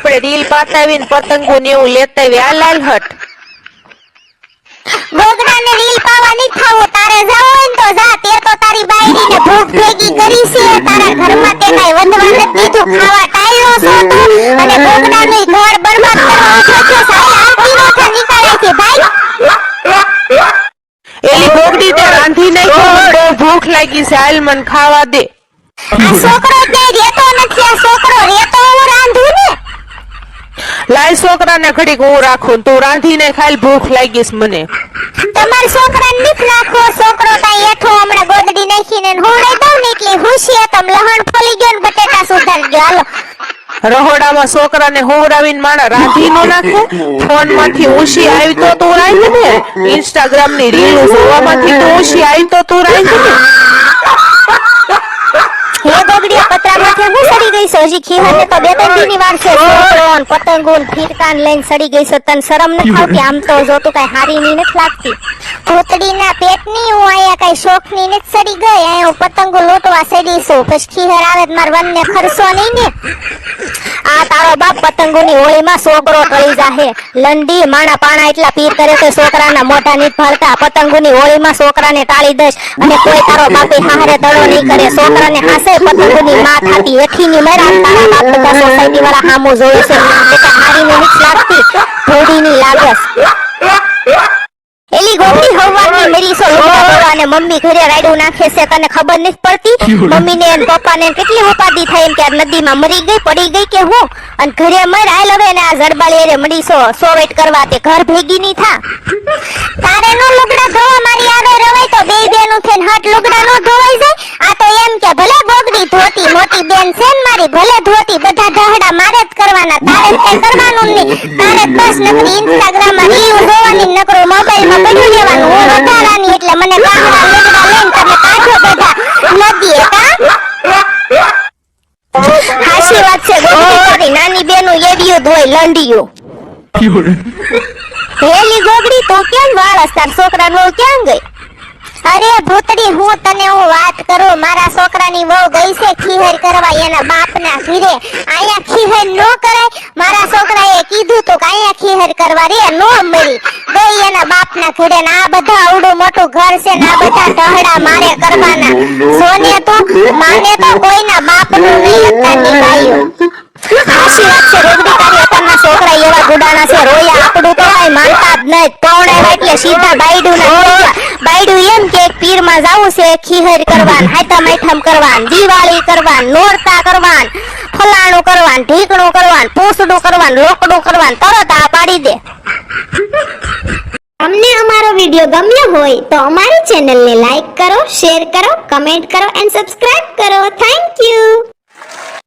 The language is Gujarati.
આપણે રીલ પાતાવીને પતંગો ને એવું લેતા આવ્યા આ લાલ હટ. ગોગડાને રીલ પાવા નહીં તારે જાવ હોય તો જા. તે તો તારી બાયડીને ભૂખ ભેગી કરી છે. તારા ઘરમાં તે કઈ વંદવા નથી દીધું. ખાવા ટાળ્યો છો તું? અને ગોગડાનું ઘર બરબાદ કરવા છો? સાલા આરતી નો છે નીકળે છે ભાઈ? એલી બોગડી તે રાંધી બહુ ભૂખ લાગી છે. હાલ મને ખાવા દે. આ છોકરો ક્યાંય રહેતો નથી આ છોકરો રહેતો હું રાંધું ને લાય છોકરાને ઘડીક હું રાખું તું રાંધીને ખાઈ ભૂખ લાગીશ મને. તમારા છોકરાને નીપ નાખો છોકરો કાંઈ એઠો હમણાં ગોદડી નાખીને હોડાઈ દઉં ને એટલે હુશી તમ લહણ ફોલી ગયો ને બટેટા સુધાર ગયો. હાલો. રહોડામાં છોકરાને હોવરાવીને માણા રાંધી નો નાખે? ફોનમાંથી ઉશી આવી તો તું રાઈ ને ઇન્સ્ટાગ્રામની રીલ જોવામાંથી તો ઉશી આવી તો તું રાઈ ને હે ગોગડીયા પતરામાંથી હું સડી ગઈ છો હજી ખીહરને તો બે ત્રણ દીની વાર છે. છોકરો ને પતંગો ફીરકાન લઈને સડી ગઈ છે. તને શરમ નથી આવતી? આમ તો જો તું કઈ હારી ની નથી લાગતી. ભૂતડીના પેટની હું અહીંયા કઈ શોખની નથી સડી ગઈ. અહીંયા હું પતંગો લોટવા સડી છું. પછી ખીહર આવે મારા મારા વનને ખરસો નહીં ને? આ તારો બાપ પતંગોની હોળીમાં છોકરો ટળી જાહે. લંડી માણા પાણા એટલા પીર કરે તો છોકરાના મોઢા નહીં ફરતા પતંગોની હોળીમાં છોકરાને ટાળી દઈશ અને કોઈ તારો બાપે હારે દડો નહીં કરે. છોકરાને હાસે પતંગોની માં થાતી હેઠીની મેરા તારા બાપ બધા સોસાયટી વાળા હામું જોવે છે. એટલે હારીને નીચ લાગતી. ઘોડીની લાગસ એલી ગોપી હવાની મેરી સો અને મમ્મી ઘરે રાયડું નાખે છે તને ખબર નથી પડતી? મમ્મીને અને પપ્પાને કેટલી ઉપાધિ થાય એમ કે આ નદીમાં મરી ગઈ પડી ગઈ કે હું? અને ઘરે મર આયલ હવે ને આ જડબાળી રે મડી સો સો વેટ કરવા તે ઘર ભેગી ની થા. તારે નો લુગડા ધોવા મારી આવે રવાય તો બે બેનું થઈને હટ લુગડા નો ધોવાઈ જાય. આ તો એમ કે ભલે ગોગડી ધોતી મોટી બેન છે ને મારી ભલે ધોતી બધા ઢહડા મારે જ કરવાના તારે કઈ કરવાનું નહીં. તારે બસ નકરી ઇન્સ્ટાગ્રામમાં રીલ જોવાની નકરો મોબાઈલમાં પડ્યું રહેવાનું એટલે મને કામના લુગડા લઈને તમે કાઢો બધા. નદીએ કા? હાચી વાત છે ગોગડી તારી નાની બેનું એડિયું ધોઈ લંડિયું，હેલી ગોગડી તો કેમ વાળસ? તાર છોકરાનો વહુ ક્યાં ગઈ? અરે ભૂતડી હું તને હું વાત કરું? મારા છોકરાની વહુ ગઈ છે ખીહર કરવા એના બાપના ફીરે અહીંયા ખીહર નો કરાય મારા તો કે અહીંયા ખીહર કરવા રે નો મરી ગઈ એના બાપના ઘરે ને આ બધા આવડું મોટું ઘર છે ને આ બધા ઢહડા મારે કરવાના. સોને તો માને તો કોઈના બાપનું નહીં હતા નિભાયું વાત છે છોકરા એવા ગુડાના છે રોયા આપડું તો કાંઈ માનતા જ નહીં. પૌણે એટલે સીધા બાયડું ના બાયડું એમ કે પીરમાં જાવું છે, ખીહર કરવાન હાયતા માઠમ કરવાન, દિવાળી કરવાન, નોરતા કરવાન, ફલાણું કરવાન, ઢીકણું કરવાન પૂસડું કરવાન લોકડું કરવાન, તરત આ પાડી દે. તમને અમારો વીડિયો ગમ્યો હોય તો અમારી ચેનલને લાઈક કરો, શેર કરો, કમેન્ટ કરો એન્ડ સબસ્ક્રાઇબ કરો. Thank you